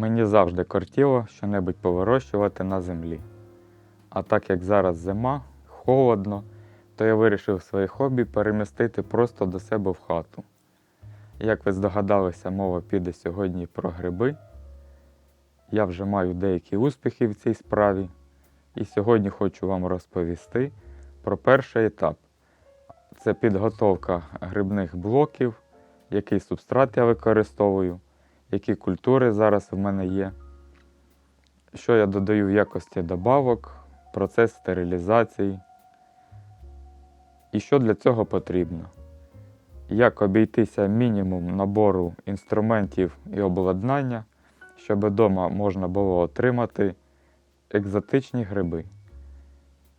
Мені завжди кортіло щонебудь повирощувати на землі. А так як зараз зима, холодно, то я вирішив своє хобі перемістити просто до себе в хату. Як ви здогадалися, мова піде сьогодні про гриби. Я вже маю деякі успіхи в цій справі, і сьогодні хочу вам розповісти про перший етап. Це підготовка грибних блоків, який субстрат я використовую, які культури зараз в мене є, що я додаю в якості добавок, процес стерилізації. І що для цього потрібно? Як обійтися мінімум набору інструментів і обладнання, щоб вдома можна було отримати екзотичні гриби.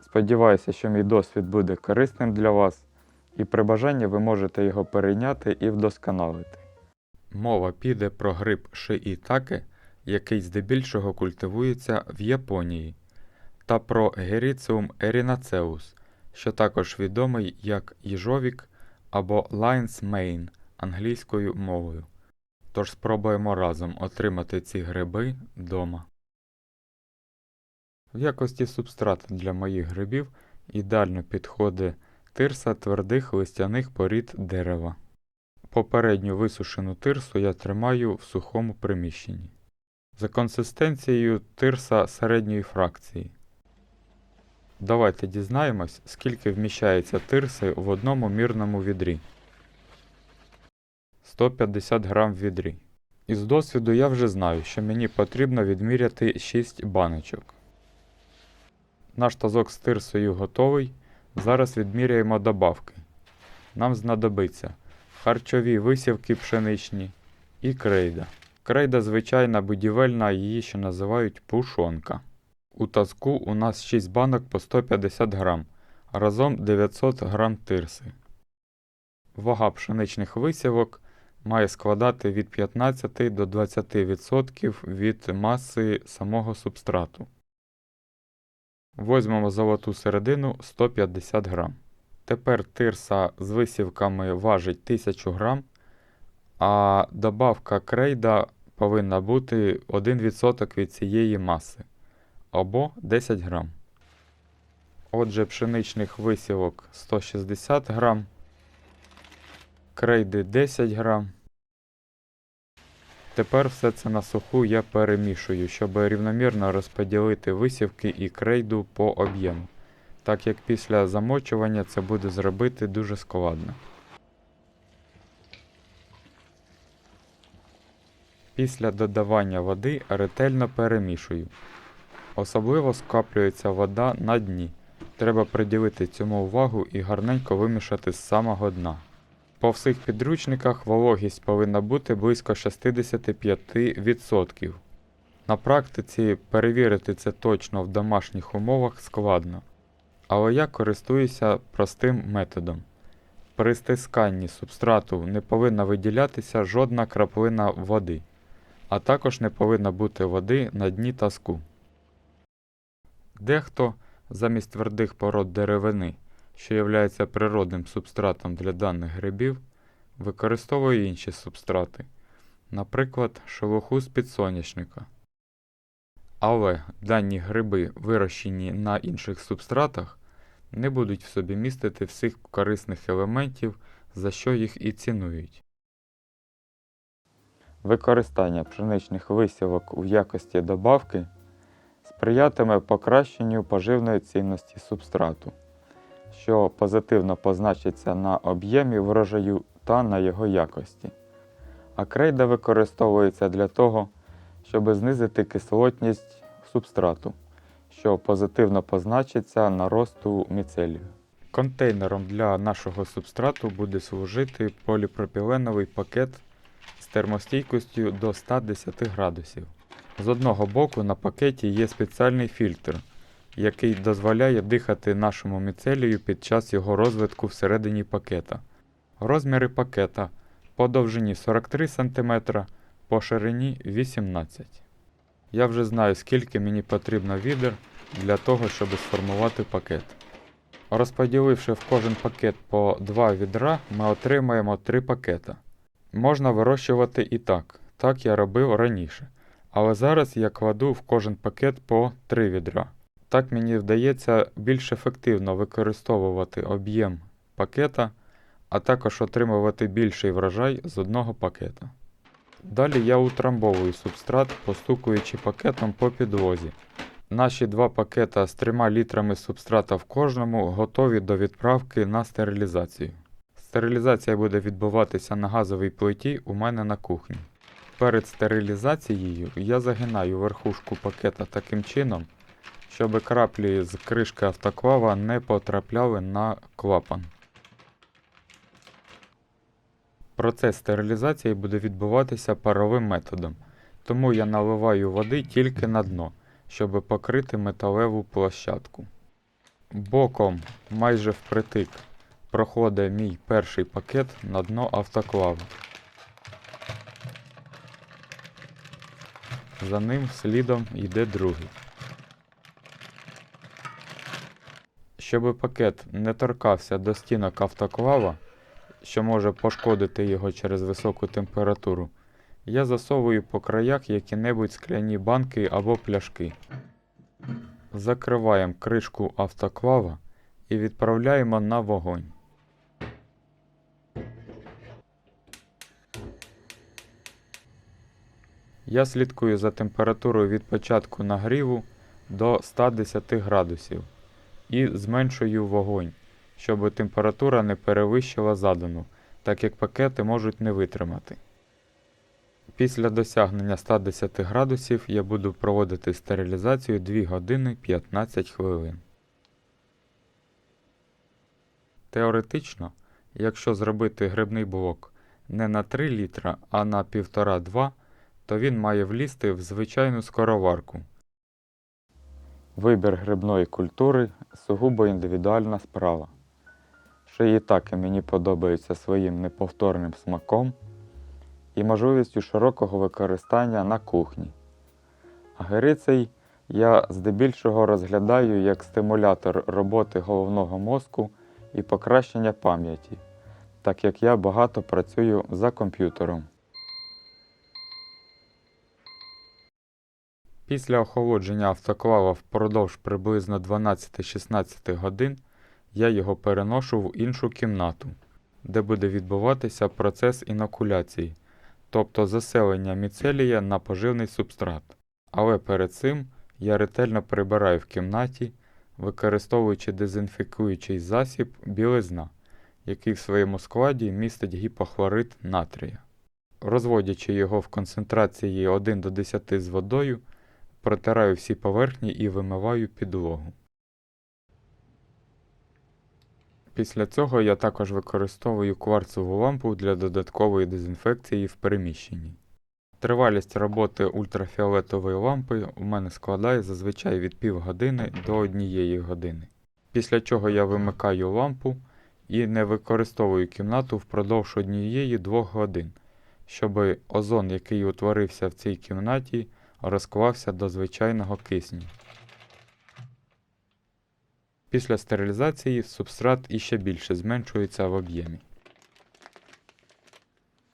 Сподіваюся, що мій досвід буде корисним для вас, і при бажанні ви можете його перейняти і вдосконалити. Мова піде про гриб шиїтаке, який здебільшого культивується в Японії, та про Геріциум ерінацеус, що також відомий як їжовік або Lion's Mane англійською мовою. Тож спробуємо разом отримати ці гриби вдома. В якості субстрату для моїх грибів ідеально підходить тирса твердих листяних порід дерева. Попередню висушену тирсу я тримаю в сухому приміщенні. За консистенцією тирса середньої фракції. Давайте дізнаємось, скільки вміщається тирси в одному мірному відрі. 150 грам в відрі. Із досвіду я вже знаю, що мені потрібно відміряти 6 баночок. Наш тазок з тирсою готовий. Зараз відміряємо добавки. Нам знадобиться харчові висівки пшеничні і крейда. Крейда звичайна будівельна, її ще називають пушонка. У тазку у нас 6 банок по 150 грам, разом 900 грам тирси. Вага пшеничних висівок має складати від 15 до 20% від маси самого субстрату. Возьмемо золоту середину 150 грам. Тепер тирса з висівками важить 1000 грам, а добавка крейда повинна бути 1% від цієї маси або 10 грам. Отже, пшеничних висівок 160 грам, крейди 10 грам. Тепер все це на суху я перемішую, щоб рівномірно розподілити висівки і крейду по об'єму, так як після замочування це буде зробити дуже складно. Після додавання води ретельно перемішую. Особливо скаплюється вода на дні. Треба приділити цьому увагу і гарненько вимішати з самого дна. По всіх підручниках вологість повинна бути близько 65%. На практиці перевірити це точно в домашніх умовах складно. Але я користуюся простим методом. При стисканні субстрату не повинна виділятися жодна краплина води, а також не повинна бути води на дні тазку. Дехто замість твердих пород деревини, що є природним субстратом для даних грибів, використовує інші субстрати, наприклад, шелуху з підсоняшника. Але дані гриби, вирощені на інших субстратах, не будуть в собі містити всіх корисних елементів, за що їх і цінують. Використання пшеничних висівок у якості добавки сприятиме покращенню поживної цінності субстрату, що позитивно позначиться на об'ємі врожаю та на його якості. А крейда використовується для того, щоб знизити кислотність субстрату, що позитивно позначиться на росту міцелію. Контейнером для нашого субстрату буде служити поліпропіленовий пакет з термостійкістю до 110 градусів. З одного боку на пакеті є спеціальний фільтр, який дозволяє дихати нашому міцелію під час його розвитку всередині пакета. Розміри пакета по довжині 43 см, по ширині 18 Я вже знаю, скільки мені потрібно відер для того, щоб сформувати пакет. Розподіливши в кожен пакет по 2 відра, ми отримаємо 3 пакета. Можна вирощувати і так, так я робив раніше. Але зараз я кладу в кожен пакет по 3 відра. Так мені вдається більш ефективно використовувати об'єм пакета, а також отримувати більший врожай з одного пакета. Далі я утрамбовую субстрат, постукуючи пакетом по підлозі. Наші два пакета з 3 літрами субстрата в кожному готові до відправки на стерилізацію. Стерилізація буде відбуватися на газовій плиті у мене на кухні. Перед стерилізацією я загинаю верхушку пакета таким чином, щоб краплі з кришки автоклава не потрапляли на клапан. Процес стерилізації буде відбуватися паровим методом, тому я наливаю води тільки на дно, щоб покрити металеву площадку. Боком, майже впритик, проходить мій перший пакет на дно автоклаву. За ним слідом йде другий. Щоб пакет не торкався до стінок автоклава, що може пошкодити його через високу температуру, я засовую по краях які-небудь скляні банки або пляшки. Закриваємо кришку автоклава і відправляємо на вогонь. Я слідкую за температурою від початку нагріву до 110 градусів і зменшую вогонь, щоб температура не перевищила задану, так як пакети можуть не витримати. Після досягнення 110 градусів я буду проводити стерилізацію 2 години 15 хвилин. Теоретично, якщо зробити грибний блок не на 3 літра, а на 1,5-2, то він має влізти в звичайну скороварку. Вибір грибної культури сугубо індивідуальна справа. Шиїтаки мені подобаються своїм неповторним смаком і можливістю широкого використання на кухні. А герицей я здебільшого розглядаю як стимулятор роботи головного мозку і покращення пам'яті, так як я багато працюю за комп'ютером. Після охолодження автоклава впродовж приблизно 12-16 годин я його переношу в іншу кімнату, де буде відбуватися процес інокуляції, тобто заселення міцелія на поживний субстрат. Але перед цим я ретельно прибираю в кімнаті, використовуючи дезінфікуючий засіб білизна, який в своєму складі містить гіпохлорид натрія. Розводячи його в концентрації 1 до 10 з водою, протираю всі поверхні і вимиваю підлогу. Після цього я також використовую кварцеву лампу для додаткової дезінфекції в переміщенні. Тривалість роботи ультрафіолетової лампи у мене складає зазвичай від півгодини до однієї години. Після чого я вимикаю лампу і не використовую кімнату впродовж однієї-двох годин, щоб озон, який утворився в цій кімнаті, розклався до звичайного кисню. Після стерилізації субстрат іще більше зменшується в об'ємі.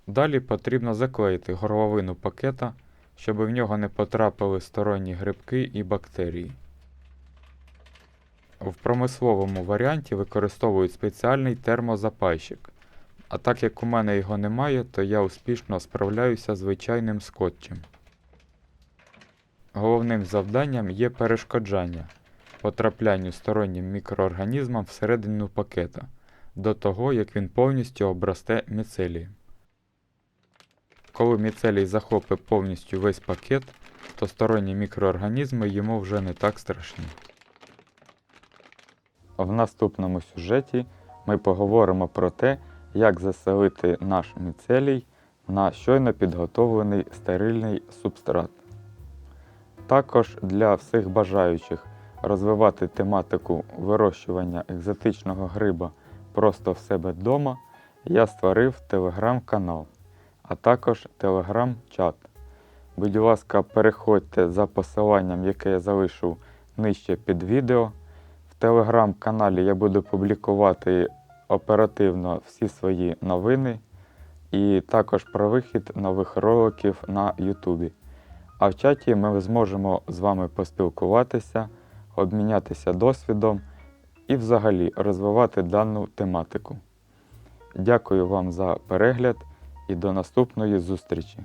Далі потрібно заклеїти горловину пакета, щоб в нього не потрапили сторонні грибки і бактерії. В промисловому варіанті використовують спеціальний термозапайщик. А так як у мене його немає, то я успішно справляюся звичайним скотчем. Головним завданням є перешкоджання потраплянню стороннім мікроорганізмам всередину пакета до того, як він повністю обросте міцелієм. Коли міцелій захопить повністю весь пакет, то сторонні мікроорганізми йому вже не так страшні. В наступному сюжеті ми поговоримо про те, як заселити наш міцелій на щойно підготовлений стерильний субстрат. Також для всіх бажаючих розвивати тематику вирощування екзотичного гриба просто в себе вдома, я створив телеграм-канал, а також телеграм-чат. Будь ласка, переходьте за посиланням, яке я залишу нижче під відео. В телеграм-каналі я буду публікувати оперативно всі свої новини і також про вихід нових роликів на Ютубі. А в чаті ми зможемо з вами поспілкуватися, обмінятися досвідом і взагалі розвивати дану тематику. Дякую вам за перегляд і до наступної зустрічі!